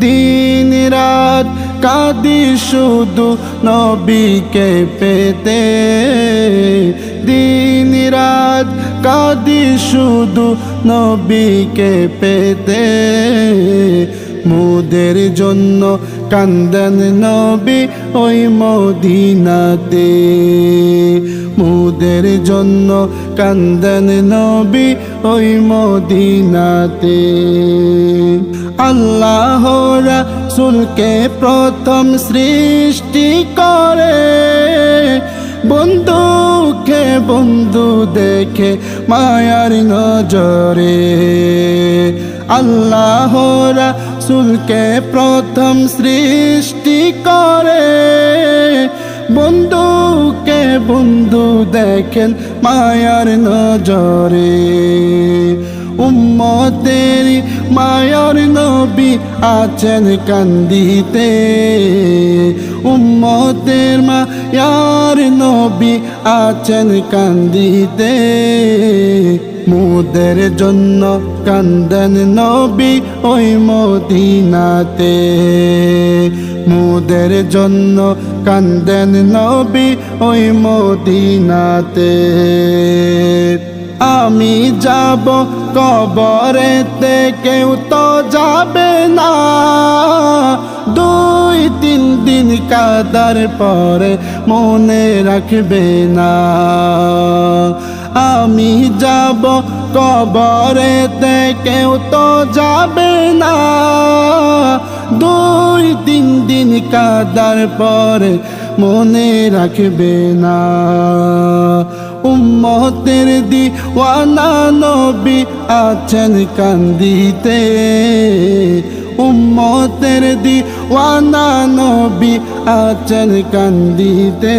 দিন রাত কাঁদি শুধু নবীকে পেতে। দিন রাত কাঁদি শুধু নবীকে পেতে। মোদের জন্য কান্দন নবী ওই মদিনাতে। মুদের জন্য কান্দন নবী ওই মদিনাতে। আল্লাহ রাসূলকে প্রথম সৃষ্টি করে। বন্ধুকে বন্ধু দেখে মায়ার নজরে। আল্লাহ রাসূলকে প্রথম সৃষ্টি করে। বন্ধুকে বন্ধু দেখেন মায়ার নজরে। উম্মতের মায়ার নবী আছেন কান্দিতে। উম্মতের মায়ার নবী আছেন কান্দিতে। মুদের জন্য কান্দন নবী ওই মদিনাতে। মুদের জন্য কান্দন নবী ওই মদিনাতে। আমি যাব কবরেতে, কেউ তো যাবে না। দুই, তিন দিন কাদার পরে মনে রাখবে না। আমি যাব কবরেতে, কেউ তো যাবে না। দুই তিন দিন কাদার পরে মনে রাখবে না। উম্মতের দিওয়ানা নবী আছেন কান্দিতে। উম্মতের দিওয়ানা নবী আছেন কান্দিতে।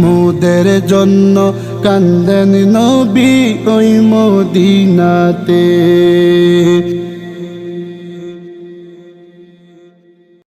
মুদের জন্য কান্দেন নবী ওই মদিনাতে।